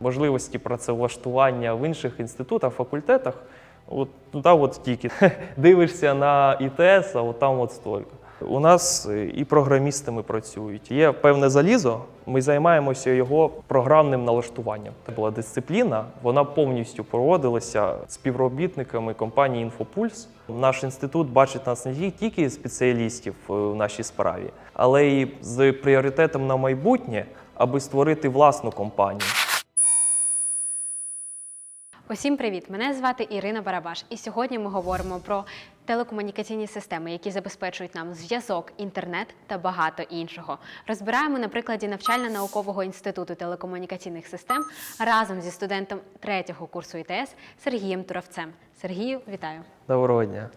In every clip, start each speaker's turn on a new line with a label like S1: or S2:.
S1: можливості працевлаштування в інших інститутах, факультетах. От туди от тільки дивишся на ІТС, а от там от стільки. У нас е, і програмістами працюють. Є певне залізо. Ми займаємося його програмним налаштуванням. Це була дисципліна. Вона повністю проводилася співробітниками компанії Інфопульс. Наш інститут бачить нас не тільки спеціалістів е, в нашій справі, але й з пріоритетом на майбутнє, аби створити власну компанію.
S2: Усім привіт! Мене звати Ірина Барабаш, і сьогодні ми говоримо про телекомунікаційні системи, які забезпечують нам зв'язок, інтернет та багато іншого. Розбираємо на прикладі навчально-наукового інституту телекомунікаційних систем разом зі студентом третього курсу ІТС Сергієм Туравцем. Сергію, вітаю!
S1: Доброго дня.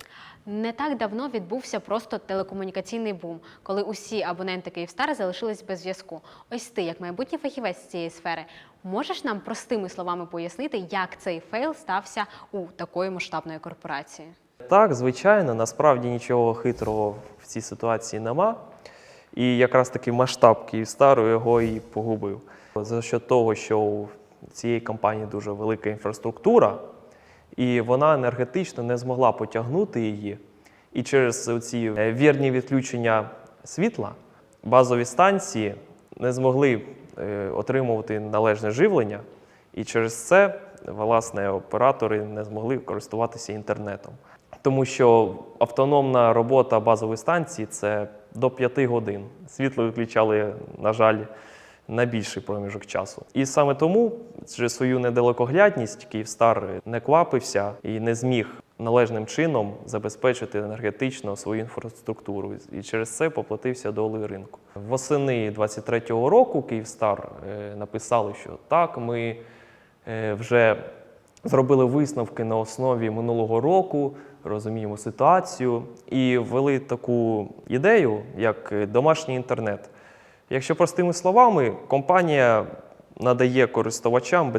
S2: Не так давно відбувся просто телекомунікаційний бум, коли усі абоненти Київстар залишились без зв'язку. Ось ти, як майбутній фахівець цієї сфери, можеш нам простими словами пояснити, як цей фейл стався у такої масштабної корпорації?
S1: Так, звичайно, насправді нічого хитрого в цій ситуації нема. І якраз таки масштаб Київстару його і погубив. За що того, що у цієї компанії дуже велика інфраструктура, і вона енергетично не змогла потягнути її. І через ці вірні відключення світла базові станції не змогли е, отримувати належне живлення, і через це власне оператори не змогли користуватися інтернетом. Тому що автономна робота базової станції це до 5 годин. Світло виключали, на жаль, на більший проміжок часу. І саме тому через свою недалекоглядність Київстар не квапився і не зміг належним чином забезпечити енергетично свою інфраструктуру. І через це поплатився долею ринку. Восени 23-го року Київстар е, написали, що так, ми е, вже зробили висновки на основі минулого року, розуміємо ситуацію і ввели таку ідею, як домашній інтернет. Якщо простими словами, компанія надає користувачам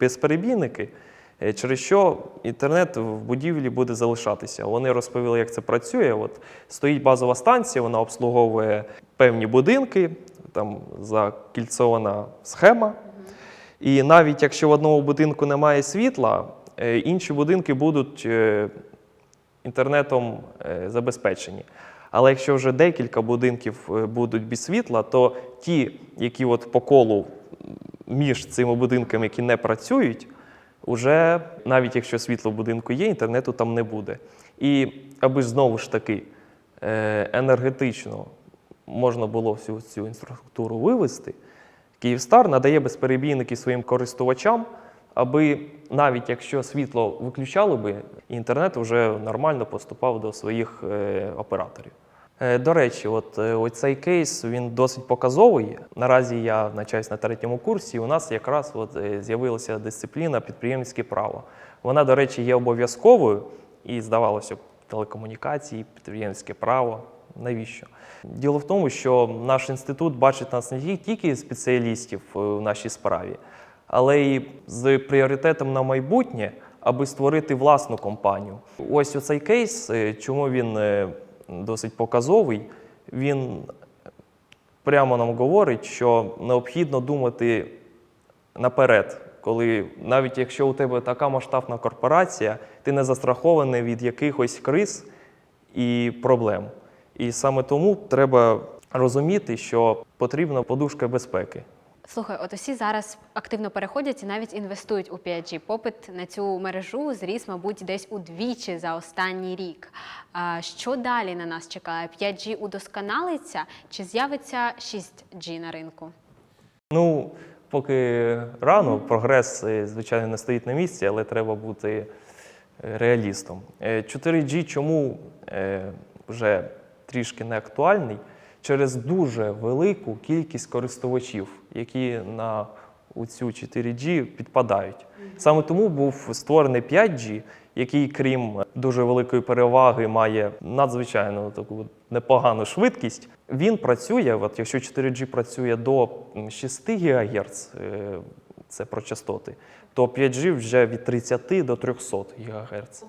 S1: безперебійники, е, через що інтернет в будівлі буде залишатися. Вони розповіли, як це працює. От стоїть базова станція, вона обслуговує певні будинки, там закільцована схема. І навіть якщо в одному будинку немає світла, е, інші будинки будуть е, інтернетом забезпечені. Але якщо вже декілька будинків е, будуть без світла, то ті, які от по колу між цими будинками, які не працюють, уже навіть якщо світло в будинку є, інтернету там не буде. І аби знову ж таки е, енергетично можна було всю цю інфраструктуру вивести, Київстар надає безперебійники своїм користувачам, аби навіть якщо світло виключали би, інтернет вже нормально поступав до своїх е, операторів. Е, До речі, от е, оцей кейс він досить показовий. Наразі я навчаюсь на третьому курсі. У нас якраз от з'явилася дисципліна підприємницьке право. Вона, до речі, є обов'язковою і здавалося б, телекомунікації, підприємницьке право. Навіщо? Діло в тому, що наш інститут бачить нас не тільки спеціалістів в нашій справі, але й з пріоритетом на майбутнє, аби створити власну компанію. Ось оцей кейс, е, чому він е, досить показовий, він прямо нам говорить, що необхідно думати наперед, коли навіть якщо у тебе така масштабна корпорація, ти не застрахований від якихось криз і проблем. І саме тому треба розуміти, що потрібна подушка безпеки.
S2: Слухай, от усі зараз активно переходять і навіть інвестують у 5G. Попит на цю мережу зріс, мабуть, десь удвічі за останній рік. А що далі на нас чекає? 5G удосконалиться чи з'явиться 6G на ринку?
S1: Ну, поки рано, прогрес, е, звичайно, не стоїть на місці, але треба бути е, реалістом. Е, 4G чому е, вже трішки не актуальний? Через дуже велику кількість користувачів, які на у цю 4G підпадають. Саме тому був створений 5G, який, крім дуже великої переваги, має надзвичайно таку непогану швидкість. Він працює, от якщо 4G працює до 6 ГГц, е, це про частоти, то 5G вже від 30 до 300 ГГц.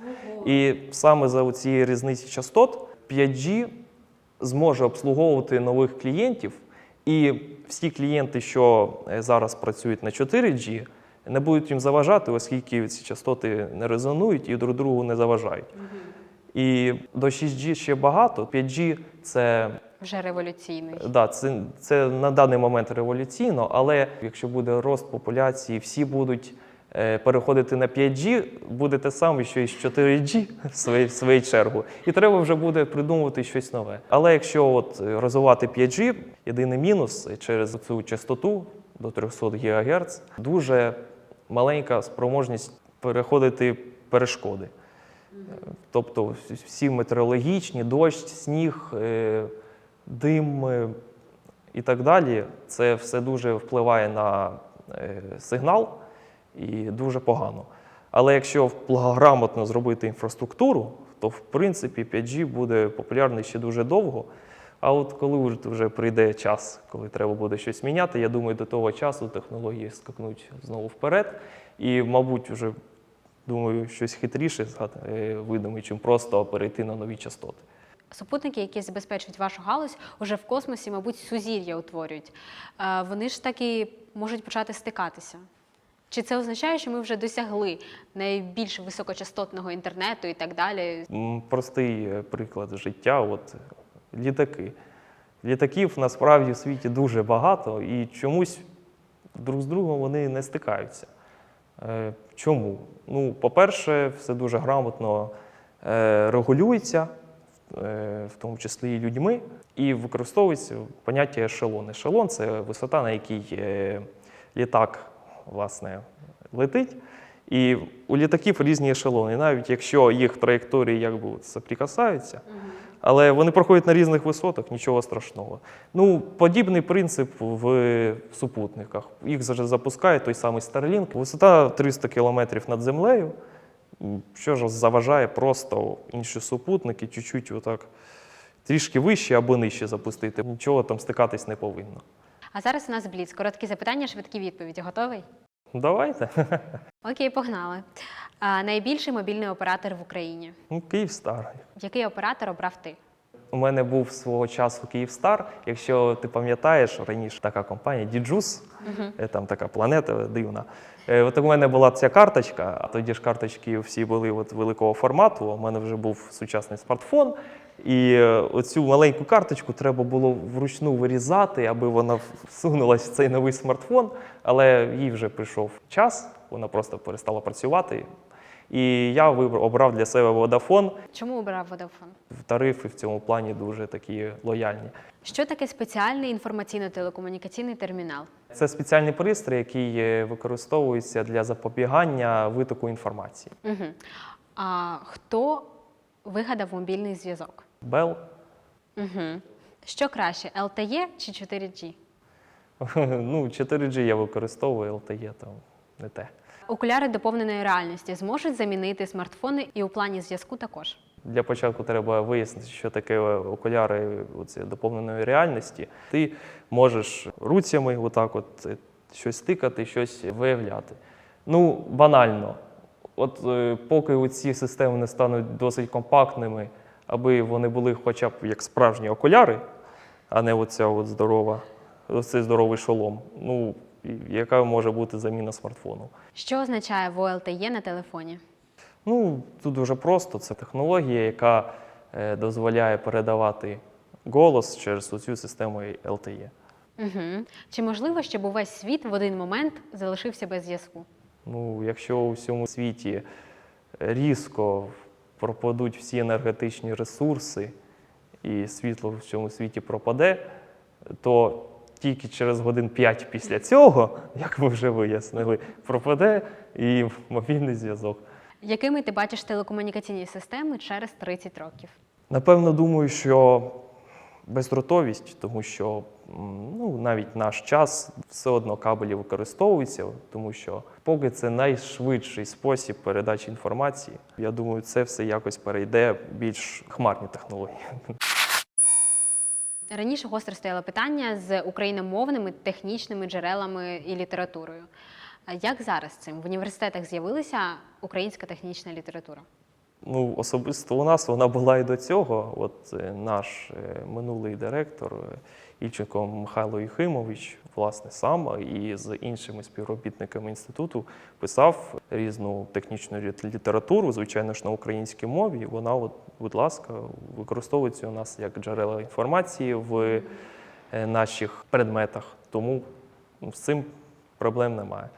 S1: І саме за цієї різниці частот 5G зможе обслуговувати нових клієнтів, І всі клієнти, що е, зараз працюють на 4G, не будуть їм заважати, оскільки ці частоти не резонують і друг другу не заважають. І до 6G ще багато. 5G це
S2: Вже революційний.
S1: Да, це, це на даний момент революційно, але якщо буде рост популяції, всі будуть е, переходити на 5G, буде те саме, що і з 4G в своїй, в своїй чергу. І треба вже буде придумувати щось нове. Але якщо от е, розвивати 5G, єдиний мінус е, через цю частоту до 300 ГГц дуже маленька спроможність переходити перешкоди. Тобто всі метеорологічні, дощ, сніг, е, дим е, і так далі, це все дуже впливає на е, сигнал і дуже погано. Але якщо грамотно зробити інфраструктуру, то в принципі 5G буде популярний ще дуже довго. А от коли вже- прийде час, коли треба буде щось міняти, я думаю, до того часу технології скакнуть знову вперед. І, мабуть, вже думаю, щось хитріше е, чим просто перейти на нові частоти.
S2: Супутники, які забезпечують вашу галузь, уже в космосі, мабуть, сузір'я утворюють. Е, Вони ж таки можуть почати стикатися. Чи це означає, що ми вже досягли найбільш високочастотного інтернету і так далі?
S1: Простий е, приклад життя от е, літаки. Літаків насправді в світі дуже багато, і чомусь друг з другом вони не стикаються. Е, Чому? Ну, по-перше, все дуже грамотно регулюється, в тому числі і людьми, і використовується поняття ешелон. Ешелон це висота, на якій літак власне, летить. І у літаків різні ешелони. Навіть якщо їх траєкторії якби соприкасаються, але вони проходять на різних висотах, нічого страшного. Ну, подібний принцип в супутниках. Їх вже запускає той самий Starlink. Висота 300 кілометрів над землею. Що ж заважає просто інші супутники чуть-чуть отак трішки вище або нижче запустити. Нічого там стикатись не повинно.
S2: А зараз у нас бліц. Короткі запитання, швидкі відповіді. Готовий?
S1: Давайте.
S2: Окей, погнали. А, найбільший мобільний оператор в Україні.
S1: Ну, Київстар.
S2: Який оператор обрав ти?
S1: У мене був свого часу Київстар. Якщо ти пам'ятаєш, раніше така компанія Діджус, е, там така планета дивна. Е, От у мене була ця карточка, а тоді ж карточки всі були от великого формату. У мене вже був сучасний смартфон. І е, оцю маленьку карточку треба було вручну вирізати, аби вона всунулася в цей новий смартфон. Але їй вже прийшов час, вона просто перестала працювати. І я вибрав обрав для себе Vodafone.
S2: Чому обрав Vodafone?
S1: Тарифи в цьому плані дуже такі лояльні.
S2: Що таке спеціальний інформаційно-телекомунікаційний термінал?
S1: Це спеціальний пристрій, який е, використовується для запобігання витоку інформації.
S2: Угу. А хто вигадав мобільний зв'язок?
S1: Bell.
S2: Угу. Що краще, LTE чи 4G?
S1: ну, 4G я використовую, LTE там не те.
S2: Окуляри доповненої реальності зможуть замінити смартфони і у плані зв'язку також.
S1: Для початку треба вияснити, що таке окуляри оці, доповненої реальності. Ти можеш руцями отак от е, щось тикати, щось виявляти. Ну, банально. От е, поки ці системи не стануть досить компактними, аби вони були хоча б як справжні окуляри, а не оця от здорова, оцей здоровий шолом. Ну, яка може бути заміна смартфону?
S2: Що означає VoLTE на телефоні?
S1: Ну, тут дуже просто. Це технологія, яка е, дозволяє передавати голос через цю систему LTE.
S2: Угу. Чи можливо, щоб увесь світ в один момент залишився без зв'язку?
S1: Ну, якщо у всьому світі різко пропадуть всі енергетичні ресурси, і світло в цьому світі пропаде, то тільки через годин 5 після цього, як ми вже вияснили, пропаде і мобільний зв'язок.
S2: Якими ти бачиш телекомунікаційні системи через 30 років?
S1: Напевно, думаю, що бездротовість, тому що ну, навіть наш час все одно кабелі використовуються, тому що поки це найшвидший спосіб передачі інформації. Я думаю, це все якось перейде в більш хмарні технології.
S2: Раніше гостро стояло питання з україномовними технічними джерелами і літературою. Як зараз цим? В університетах з'явилася українська технічна література?
S1: Ну, особисто у нас вона була і до цього. От е, наш е, минулий директор е, Ільченко Михайло Єхимович, власне, сам і з іншими співробітниками інституту писав різну технічну літературу, звичайно ж на українській мові. Вона, от, будь ласка, використовується у нас як джерела інформації в е, наших предметах. Тому ну, з цим проблем немає.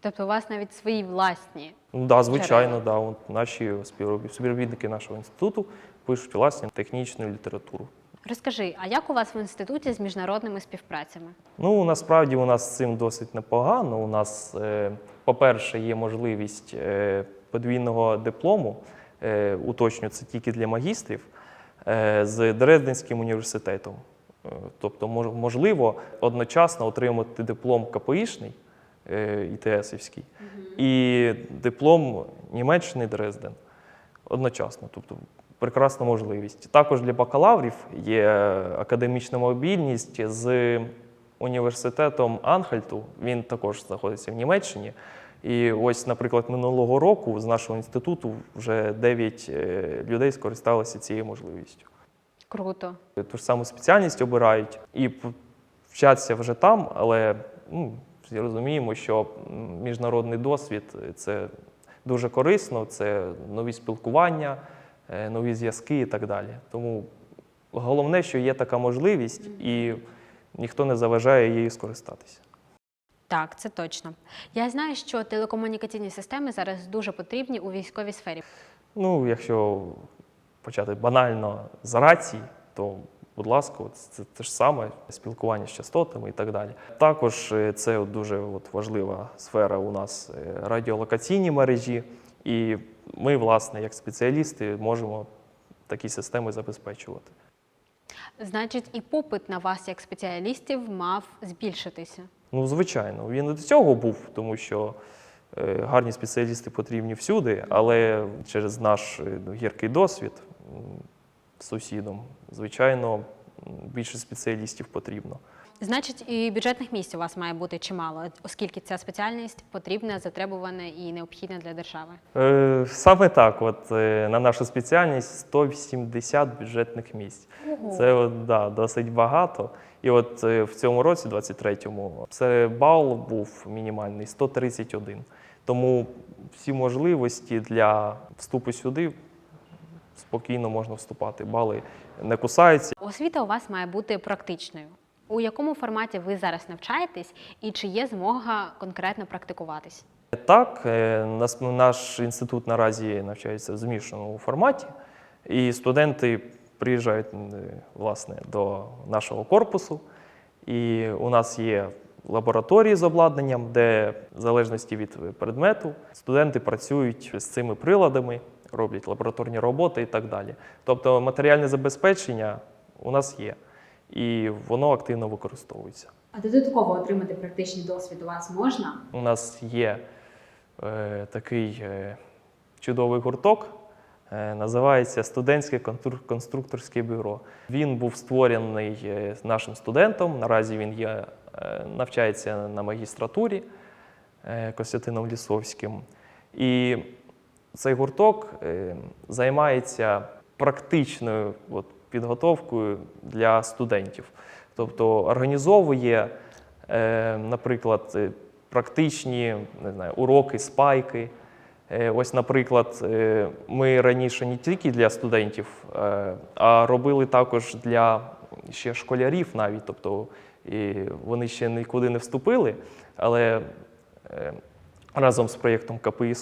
S2: Тобто у вас навіть свої власні.
S1: Ну да, звичайно, да. От наші співробі- співробітники нашого інституту пишуть власне технічну літературу.
S2: Розкажи, а як у вас в інституті з міжнародними співпрацями?
S1: Ну, насправді у нас з цим досить непогано. У нас, е, по-перше, є можливість е, подвійного диплому, е, уточню, це тільки для магістрів, з Дрезденським університетом. Тобто, можливо одночасно отримати диплом КПІшний, ІТСівський, і диплом Німеччини Дрезден одночасно. Тобто прекрасна можливість. Також для бакалаврів є академічна мобільність з університетом Анхальту. Він також знаходиться в Німеччині. І ось, наприклад, минулого року з нашого інституту вже 9 людей скористалися цією можливістю.
S2: Круто.
S1: Ту ж саму спеціальність обирають і вчаться вже там, але ну, розуміємо, що міжнародний досвід це дуже корисно, це нові спілкування, е, нові зв'язки і так далі. Тому головне, що є така можливість, і ніхто не заважає її скористатися.
S2: Так, це точно. Я знаю, що телекомунікаційні системи зараз дуже потрібні у військовій сфері.
S1: Ну, якщо почати банально з рацій, то, будь ласка, це те ж саме спілкування з частотами і так далі. Також е, це дуже от важлива сфера у нас е, радіолокаційні мережі, і ми, власне, як спеціалісти, можемо такі системи забезпечувати.
S2: Значить, і попит на вас як спеціалістів мав збільшитися.
S1: Ну, звичайно, він і до цього був, тому що е, гарні спеціалісти потрібні всюди, але через наш е, ну, гіркий досвід з сусідом, звичайно, більше спеціалістів потрібно.
S2: Значить, і бюджетних місць у вас має бути чимало, оскільки ця спеціальність потрібна, затребувана і необхідна для держави.
S1: Е, Саме так, от е, на нашу спеціальність 180 бюджетних місць. Це от, да, досить багато. І от е, в цьому році, 23-му, це бал був мінімальний 131. Тому всі можливості для вступу сюди спокійно можна вступати. Бали не кусаються.
S2: Освіта у вас має бути практичною. У якому форматі ви зараз навчаєтесь, і чи є змога конкретно практикуватись?
S1: Так, е, наш інститут наразі навчається в змішаному форматі, і студенти приїжджають е, власне до нашого корпусу. І у нас є лабораторії з обладнанням, де в залежності від предмету студенти працюють з цими приладами, роблять лабораторні роботи і так далі. Тобто матеріальне забезпечення у нас є, і воно активно використовується.
S2: А додатково отримати практичний досвід у вас можна?
S1: У нас є е, такий е, чудовий гурток, е, називається Студентське конструкторське бюро. Він був створений е, нашим студентом. Наразі він є, е, навчається на магістратурі е, Костянтином Лісовським. І цей гурток е, займається практичною от, підготовкою для студентів. Тобто організовує, е, наприклад, е, практичні не знаю, уроки, спайки. Е, Ось, наприклад, ми раніше не тільки для студентів, а робили також для ще школярів навіть. Тобто вони ще нікуди не вступили, але разом з проєктом КПІ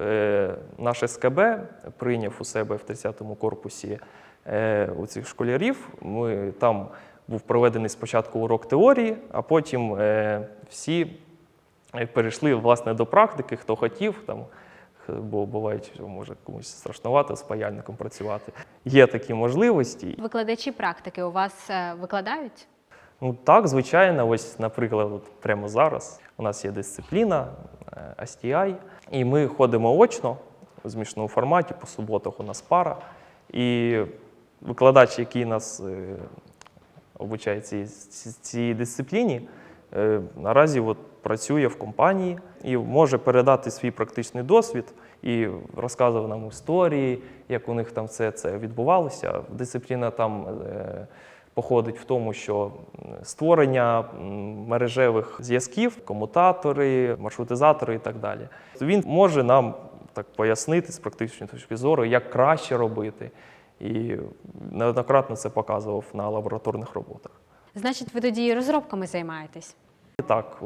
S1: е, наш СКБ прийняв у себе в 30-му корпусі у цих школярів. Ми, там був проведений спочатку урок теорії, а потім е, всі е, перейшли власне до практики, хто хотів. Там, бо бувають, що може комусь страшнувато з паяльником працювати. Є такі можливості.
S2: Викладачі практики у вас е, викладають?
S1: Ну так, звичайно, ось, наприклад, от прямо зараз у нас є дисципліна е, STI, і ми ходимо очно у змішаному форматі, по суботах у нас пара. І викладач, який нас е, обучає цій, цій дисципліні, е, наразі от працює в компанії і може передати свій практичний досвід і розказував нам історії, як у них там все це відбувалося. Дисципліна там е, походить в тому, що створення мережевих зв'язків, комутатори, маршрутизатори і так далі. Він може нам так пояснити з практичної точки зору, як краще робити. І неоднократно це показував на лабораторних роботах.
S2: Значить, ви тоді і розробками займаєтесь?
S1: Так,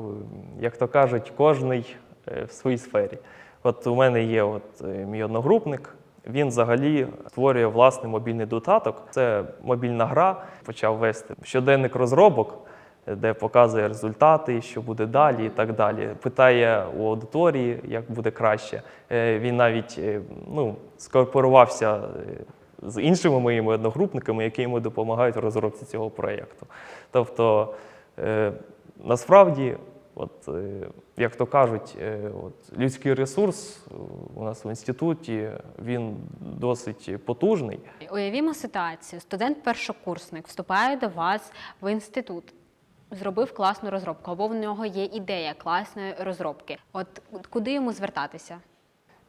S1: як то кажуть, кожний е, в своїй сфері. От у мене є от е, мій одногрупник. Він взагалі створює власний мобільний додаток. Це мобільна гра. Почав вести щоденник розробок, де показує результати, що буде далі, і так далі. Питає у аудиторії, як буде краще. Е, Він навіть ну, скооперувався е, з іншими моїми одногрупниками, які йому допомагають в розробці цього проєкту. Тобто, е, насправді, от, е, як то кажуть, е, от, людський ресурс у нас в інституті він досить потужний.
S2: Уявімо ситуацію: студент-першокурсник вступає до вас в інститут. Зробив класну розробку, або в нього є ідея класної розробки. От куди йому звертатися?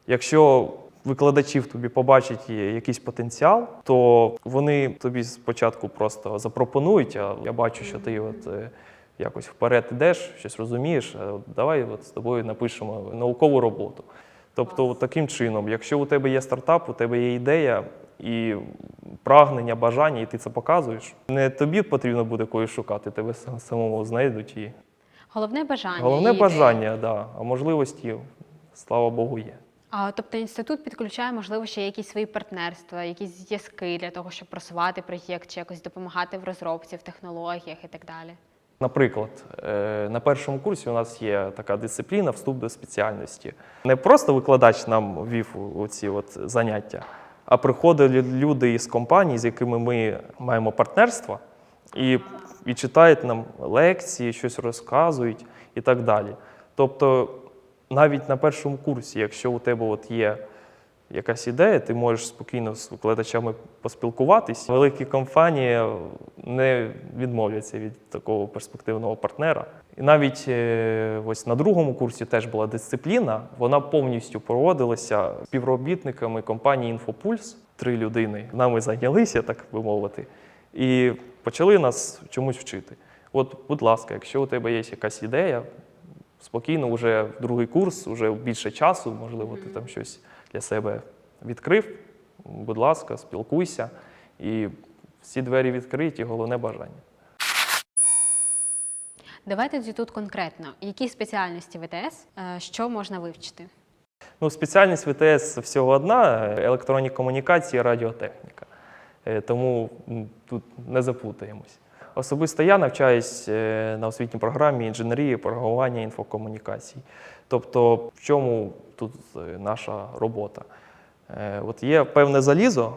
S1: Якщо викладачів тобі побачать якийсь потенціал, то вони тобі спочатку просто запропонують. А я бачу, що ти от е, якось вперед ідеш, щось розумієш. Давай от з тобою напишемо наукову роботу. Тобто, от таким чином, якщо у тебе є стартап, у тебе є ідея і прагнення, бажання, і ти це показуєш, не тобі потрібно буде когось шукати, тебе самому знайдуть. І
S2: Головне бажання.
S1: головне бажання, да, а можливості, слава Богу, є.
S2: Тобто інститут підключає, можливо, ще якісь свої партнерства, якісь зв'язки для того, щоб просувати проєкт чи якось допомагати в розробці, в технологіях і так далі.
S1: Наприклад, е, на першому курсі у нас є така дисципліна вступ до спеціальності. Не просто викладач нам ввів у- у ці от заняття, а приходили люди із компаній, з якими ми маємо партнерство, і, і читають нам лекції, щось розказують і так далі. Тобто, навіть на першому курсі, якщо у тебе от є якась ідея, ти можеш спокійно з викладачами поспілкуватись. Великі компанії не відмовляться від такого перспективного партнера. І навіть е, ось на другому курсі теж була дисципліна. Вона повністю проводилася співробітниками компанії Інфопульс. Три людини нами зайнялися, так би мовити, і почали нас чомусь вчити. От, будь ласка, якщо у тебе є якась ідея, спокійно, вже в другий курс, вже більше часу, можливо, ти там щось для себе відкрив. Будь ласка, спілкуйся. І всі двері відкриті, головне бажання.
S2: Давайте тоді тут конкретно, які спеціальності ВТС, е, що можна вивчити?
S1: Ну, спеціальність ВТС всього одна електронні комунікації, радіотехніка. Е, Тому тут не заплутаємось. Особисто я навчаюсь е, на освітній програмі інженерії, програмування інфокомунікацій. Тобто, в чому тут е, наша робота? Е, От є певне залізо,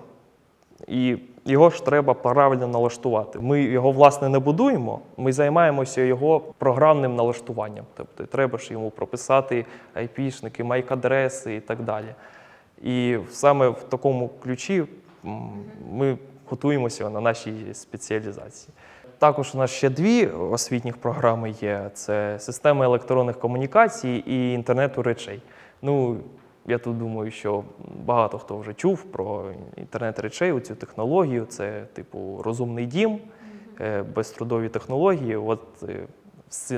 S1: і його ж треба правильно налаштувати. Ми його, власне, не будуємо, ми займаємося його програмним налаштуванням. Тобто треба ж йому прописати IP-шники, майк-адреси і так далі. І саме в такому ключі ми готуємося на нашій спеціалізації. Також у нас ще дві освітніх програми є: це система електронних комунікацій і інтернету речей. Ну, я тут думаю, що багато хто вже чув про інтернет речей, цю технологію. Це типу розумний дім, е, безтрудові технології. От е,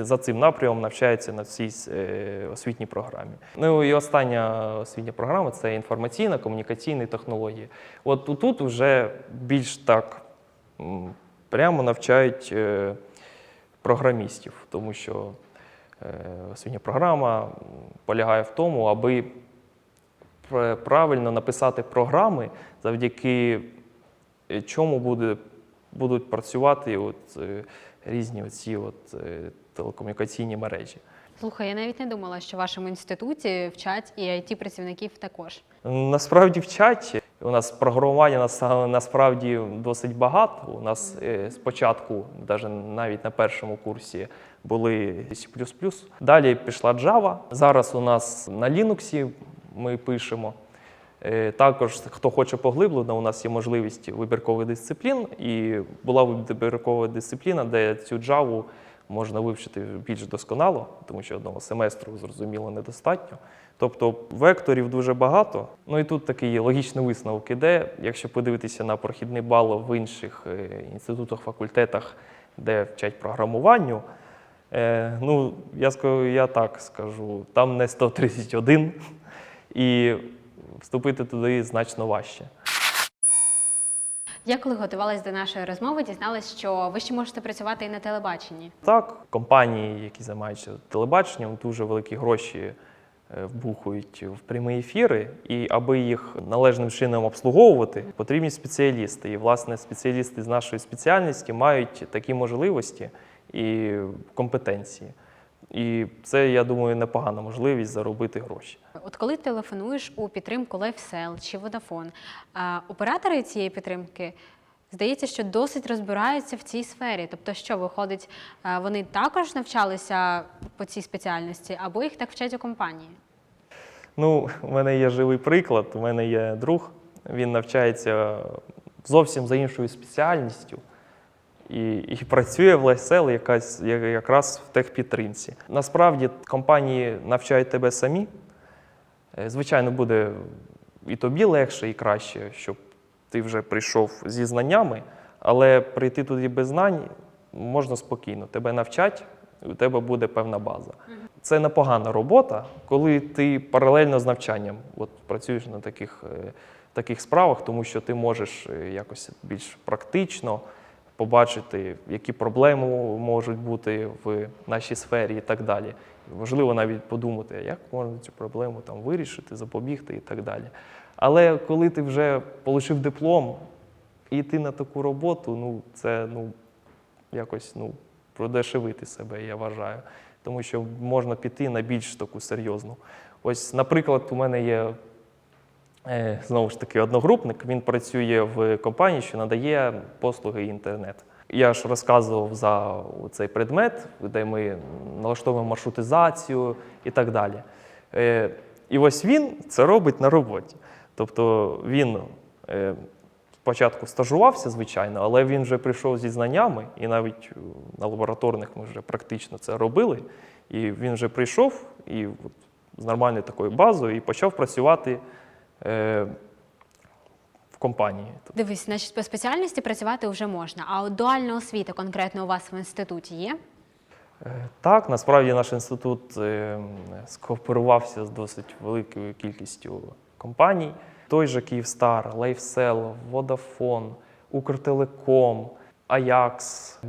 S1: за цим напрямом навчаються на цій е, освітній програмі. Ну і остання освітня програма це інформаційна комунікаційні технології. От тут вже більш так прямо навчають е, програмістів, тому що е, освітня програма полягає в тому, аби правильно написати програми, завдяки чому буде, будуть працювати от, е, різні оці от, телекомунікаційні мережі.
S2: Слухай, я навіть не думала, що в вашому інституті вчать і it працівників також.
S1: Насправді вчать. У нас програмування нас- насправді досить багато. У нас е, спочатку, навіть на першому курсі, були C++. Далі пішла Java. Зараз у нас на Linux ми пишемо. Е, Також, хто хоче поглиблено, у нас є можливість вибіркових дисциплін, і була вибіркова дисципліна, де цю Java можна вивчити більш досконало, тому що одного семестру зрозуміло недостатньо. Тобто векторів дуже багато. Ну і тут такий логічний висновок іде. Якщо подивитися на прохідний бал в інших е, інститутах, факультетах, де вчать програмуванню, е, ну я скажу, я так скажу, там не 131, і вступити туди значно важче.
S2: Я коли готувалась до нашої розмови, дізналась, що ви ще можете працювати і на телебаченні.
S1: Так, компанії, які займаються телебаченням, дуже великі гроші е, вбухують в прямі ефіри, і аби їх належним чином обслуговувати, потрібні спеціалісти. І, власне, спеціалісти з нашої спеціальності мають такі можливості і компетенції. І це, я думаю, непогана можливість заробити гроші.
S2: От коли телефонуєш у підтримку LifeSell чи Vodafone, оператори цієї підтримки здається, що досить розбираються в цій сфері. Тобто, що виходить, вони також навчалися по цій спеціальності, або їх так вчать у компанії?
S1: Ну, у мене є живий приклад. У мене є друг, він навчається зовсім за іншою спеціальністю і, і працює в LifeSell якась якраз в техпідтримці. Насправді компанії навчають тебе самі. Е, Звичайно, буде і тобі легше, і краще, щоб ти вже прийшов зі знаннями, але прийти туди без знань можна спокійно. Тебе навчать, і у тебе буде певна база. Це непогана робота, коли ти паралельно з навчанням от, працюєш на таких, е, таких справах, тому що ти можеш е, якось більш практично побачити, які проблеми можуть бути в нашій сфері і так далі. Важливо навіть подумати, як можна цю проблему там вирішити, запобігти і так далі. Але коли ти вже отримав диплом йти на таку роботу, ну це ну, якось ну, продешевити себе, я вважаю. Тому що можна піти на більш таку серйозну. Ось, наприклад, у мене є е, знову ж таки одногрупник, він працює в компанії, що надає послуги інтернет. Я ж розказував за цей предмет, де ми налаштовуємо маршрутизацію і так далі. Е, І ось він це робить на роботі. Тобто він е, спочатку стажувався, звичайно, але він вже прийшов зі знаннями, і навіть е, на лабораторних ми вже практично це робили. І він вже прийшов і з нормальною такою базою і почав працювати компанії.
S2: Дивись, значить, по спеціальності працювати вже можна. А от дуальна освіта конкретно у вас в інституті є?
S1: Е, Так, насправді наш інститут е, скооперувався з досить великою кількістю компаній. Той же Київстар, LifeSell, Vodafone, Укртелеком, Ajax,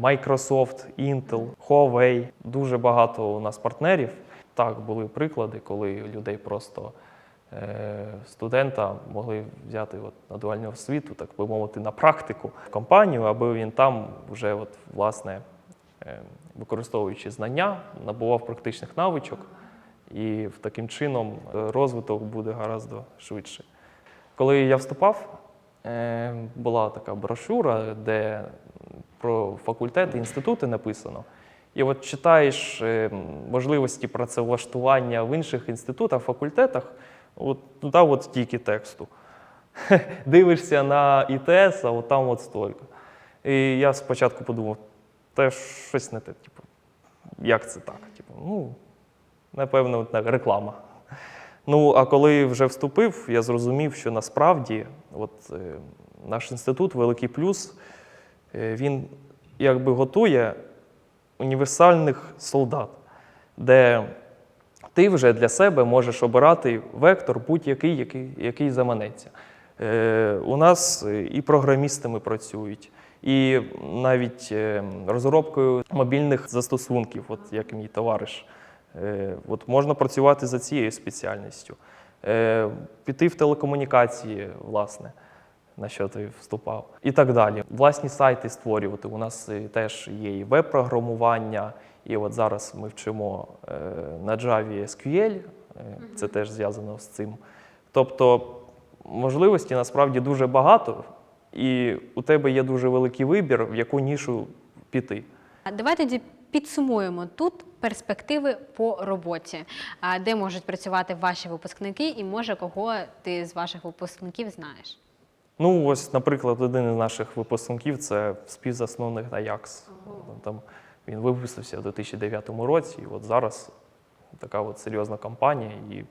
S1: Microsoft, Intel, Huawei. Дуже багато у нас партнерів. Так, були приклади, коли людей просто студента могли взяти от на дуальну освіту, так би мовити, на практику компанію, аби він там вже от, власне е, використовуючи знання, набував практичних навичок, і таким чином е, розвиток буде гораздо швидше. Коли я вступав, е, була така брошура, де про факультети, інститути написано. І от читаєш е, можливості працевлаштування в інших інститутах, факультетах, от туди от стільки тексту. Дивишся на ІТС, а от там от стільки. І я спочатку подумав, та щось не те, типу, як це так? Типу, ну, напевно, реклама. Ну, а коли вже вступив, я зрозумів, що насправді от, е, наш інститут Великий Плюс, е, він якби готує універсальних солдат, де ти вже для себе можеш обирати вектор будь-який, який, який заманеться. Е, у нас е, і програмістами працюють, і навіть е, розробкою мобільних застосунків, от як мій товариш. Е, От можна працювати за цією спеціальністю, Е, піти в телекомунікації, власне, на що ти вступав, і так далі. Власні сайти створювати. У нас е, теж є і веб-програмування, і от зараз ми вчимо е, на Java SQL, е, це теж зв'язано з цим. Тобто можливостей насправді дуже багато, і у тебе є дуже великий вибір, в яку нішу піти.
S2: А Давай тоді підсумуємо тут перспективи по роботі, де можуть працювати ваші випускники, і може кого ти з ваших випускників знаєш.
S1: Ну, ось, наприклад, один із наших випускників це співзасновник Ajax. Там Він випустився в 2009 році, і от зараз така от серйозна компанія, і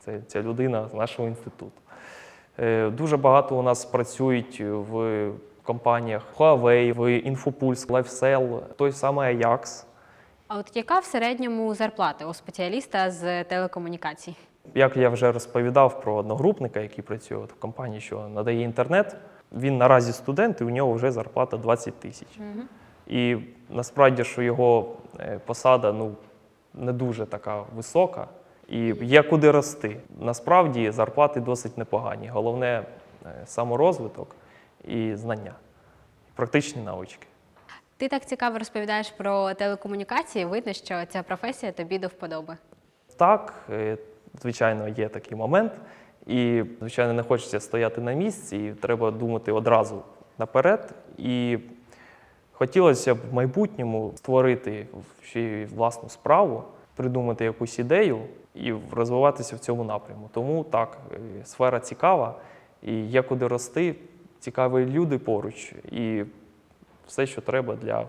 S1: це ця людина з нашого інституту. Е, Дуже багато у нас працюють в компаніях Huawei, в Infopulse, LifeSell, той самий Ajax.
S2: А от яка в середньому зарплата у спеціаліста з телекомунікацій?
S1: Як я вже розповідав про одногрупника, який працює в компанії, що надає інтернет, він наразі студент, і у нього вже зарплата 20 тисяч. І насправді, що його е, посада ну, не дуже така висока, і є куди рости. Насправді зарплати досить непогані. Головне е, саморозвиток і знання, практичні навички.
S2: Ти так цікаво розповідаєш про телекомунікації. Видно, що ця професія тобі до вподоби.
S1: Так, е, звичайно, є такий момент. І, звичайно, не хочеться стояти на місці, і треба думати одразу наперед. І хотілося б в майбутньому створити ще власну справу, придумати якусь ідею і розвиватися в цьому напряму. Тому так, е, сфера цікава, і є куди рости, цікаві люди поруч, і все, що треба для,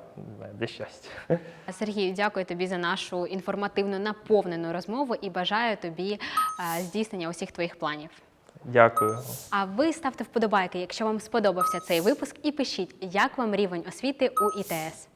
S1: для щастя.
S2: Сергію, дякую тобі за нашу інформативну наповнену розмову і бажаю тобі е, здійснення усіх твоїх планів.
S1: Дякую.
S2: А ви ставте вподобайки, якщо вам сподобався цей випуск, і пишіть, як вам рівень освіти у ІТС.